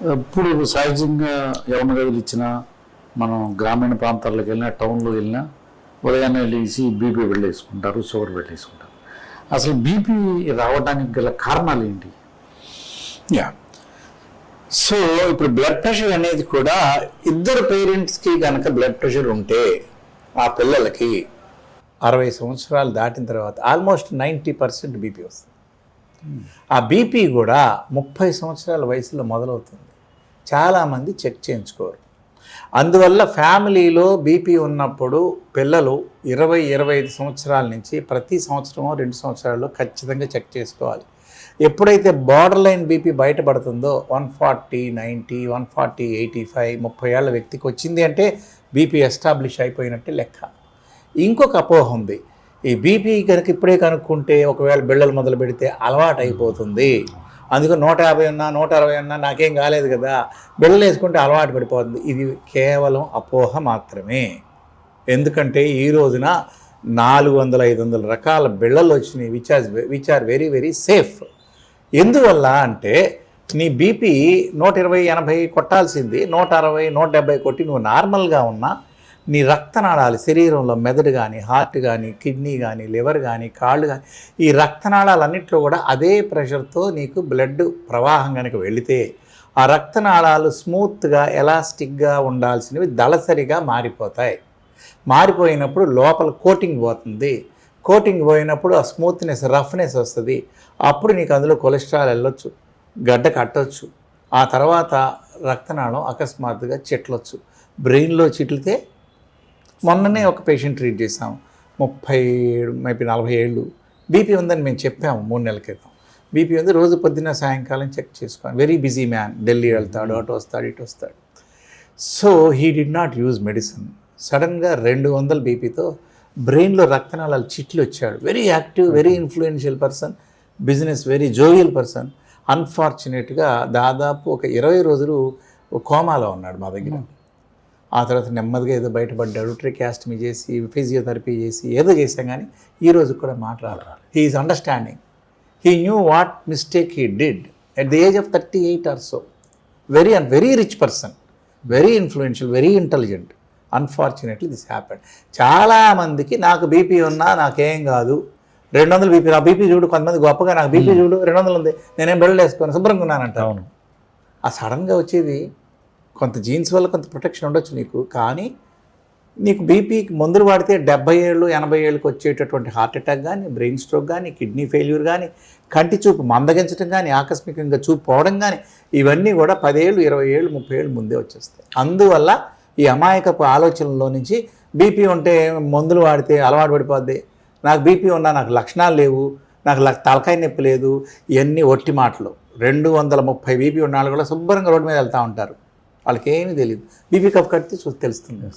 ఇప్పుడు సహజంగా యవన గదులు ఇచ్చినా మనం గ్రామీణ ప్రాంతాలకు వెళ్ళినా టౌన్లో వెళ్ళినా ఉదయాన్నే లేచి బీపీ వెళ్ళేసుకుంటారు షుగర్ వెళ్ళేసుకుంటారు అసలు బీపీ రావడానికి గల కారణాలు ఏంటి? యా. సో ఇప్పుడు బ్లడ్ ప్రెషర్ అనేది కూడా ఇద్దరు పేరెంట్స్కి కనుక బ్లడ్ ప్రెషర్ ఉంటే ఆ పిల్లలకి అరవై సంవత్సరాలు దాటిన తర్వాత ఆల్మోస్ట్ నైంటీ పర్సెంట్ బీపీ వస్తుంది. ఆ బీపీ కూడా ముప్పై సంవత్సరాల వయసులో మొదలవుతుంది. చాలామంది చెక్ చేయించుకోరు. అందువల్ల ఫ్యామిలీలో బీపీ ఉన్నప్పుడు పిల్లలు ఇరవై ఇరవై ఐదు సంవత్సరాల నుంచి ప్రతి సంవత్సరమో రెండు సంవత్సరాల్లో ఖచ్చితంగా చెక్ చేసుకోవాలి. ఎప్పుడైతే border line BP బయటపడుతుందో one forty ninety one forty eighty five ముప్పై ఏళ్ళ వ్యక్తికి వచ్చింది అంటే బీపీ ఎస్టాబ్లిష్ అయిపోయినట్టే లెక్క. ఇంకొక అపోహ ఉంది. ఈ బీపీ కనుక ఇప్పుడే కనుక్కుంటే ఒకవేళ బిళ్ళలు మొదలు పెడితే అలవాటు అయిపోతుంది అందుకు నూట యాభై ఉన్నా నూట అరవై ఉన్నా నాకేం కాలేదు కదా. బిళ్ళలు వేసుకుంటే అలవాటు పడిపోతుంది. ఇది కేవలం అపోహ మాత్రమే. ఎందుకంటే ఈ రోజున నాలుగు వందల ఐదు వందల రకాల బిళ్ళలు వచ్చినాయి. Which are which are very very safe ఎందువల్ల అంటే నీ బీపీ నూట ఇరవై ఎనభై కొట్టాల్సింది. నూట అరవై నూట డెబ్బై కొట్టి నువ్వు నార్మల్గా ఉన్నా నీ రక్తనాళాలు శరీరంలో మెదడు కానీ హార్ట్ కానీ కిడ్నీ కానీ లివర్ కానీ కాళ్ళు కానీ ఈ రక్తనాళాలన్నింటిలో కూడా అదే ప్రెషర్తో నీకు బ్లడ్ ప్రవాహం కనుక వెళితే ఆ రక్తనాళాలు స్మూత్గా ఎలాస్టిక్గా ఉండాల్సినవి దళసరిగా మారిపోతాయి. మారిపోయినప్పుడు లోపల కోటింగ్ పోతుంది. కోటింగ్ పోయినప్పుడు ఆ స్మూత్నెస్ రఫ్నెస్ వస్తుంది. అప్పుడు నీకు అందులో కొలెస్ట్రాల్ వెళ్ళొచ్చు గడ్డ కట్టొచ్చు. ఆ తర్వాత రక్తనాళం అకస్మాత్తుగా చెట్లొచ్చు. బ్రెయిన్లో చిట్లితే మొన్ననే ఒక పేషెంట్ ట్రీట్ చేసాం ముప్పై ఏడు మైపీ నలభై ఏళ్ళు. బీపీ ఉందని మేము చెప్పాము మూడు నెలల క్రితం. బీపీ ఉంది రోజు పొద్దున్న సాయంకాలం చెక్ చేసుకోండి వెరీ బిజీ మ్యాన్ ఢిల్లీ వెళ్తాడు అటు వస్తాడు ఇటు వస్తాడు. So he did not use medicine సడన్గా రెండు వందల బీపీతో బ్రెయిన్లో రక్తనాళాలు చిట్లు వచ్చాడు. Very active very influential person business very jovial person అన్ఫార్చునేట్గా దాదాపు ఒక ఇరవై రోజులు కోమాలో ఉన్నాడు మా దగ్గర. ఆ తర్వాత నెమ్మదిగా ఏదో బయటపడ్డాడు ట్రికాస్టమీ చేసి ఫిజియోథెరపీ చేసి ఏదో చేసాం కానీ ఈ రోజు కూడా మాట్లాడాలి he is understanding he knew what mistake he did at the age of thirty eight are so very and very rich person very influential very intelligent unfortunately this happened చాలామందికి నాకు బీపీ ఉన్నా నాకేం కాదు. రెండు వందలు బీపీ నా BP చూడు కొంతమంది గొప్పగా నాకు బీపీ చూడు రెండు వందలు ఉంది. నేనేం బిళ్ళలు వేసుకొని శుభ్రంగా ఉన్నానంట అవును. ఆ సడన్గా వచ్చేది కొంత జీన్స్ వల్ల కొంత ప్రొటెక్షన్ ఉండొచ్చు నీకు. కానీ నీకు బీపీకి మందులు వాడితే డెబ్బై ఏళ్ళు ఎనభై ఏళ్ళకి వచ్చేటటువంటి హార్ట్ అటాక్ కానీ బ్రెయిన్ స్ట్రోక్ కానీ కిడ్నీ ఫెయిల్యూర్ కానీ కంటి చూపు మందగించడం కానీ ఆకస్మికంగా చూపు పోవడం కానీ ఇవన్నీ కూడా పదేళ్ళు ఇరవై ఏళ్ళు ముప్పై ఏళ్ళు ముందే వచ్చేస్తాయి. అందువల్ల ఈ అమాయకపు ఆలోచనలో నుంచి బీపీ ఉంటే మందులు వాడితే అలవాటు పడిపోద్ది. నాకు బీపీ ఉన్నా నాకు లక్షణాలు లేవు. నాకు తలకాయ నొప్పి లేదు. ఇవన్నీ ఒట్టి మాటలు. రెండు వందల ముప్పై బీపీ ఉన్న వాళ్ళు కూడా శుభ్రంగా రోడ్డు మీద వెళ్తూ ఉంటారు. వాళ్ళకేమీ తెలియదు బీపీ కప్ కడితే చూ తెలుస్తుంది.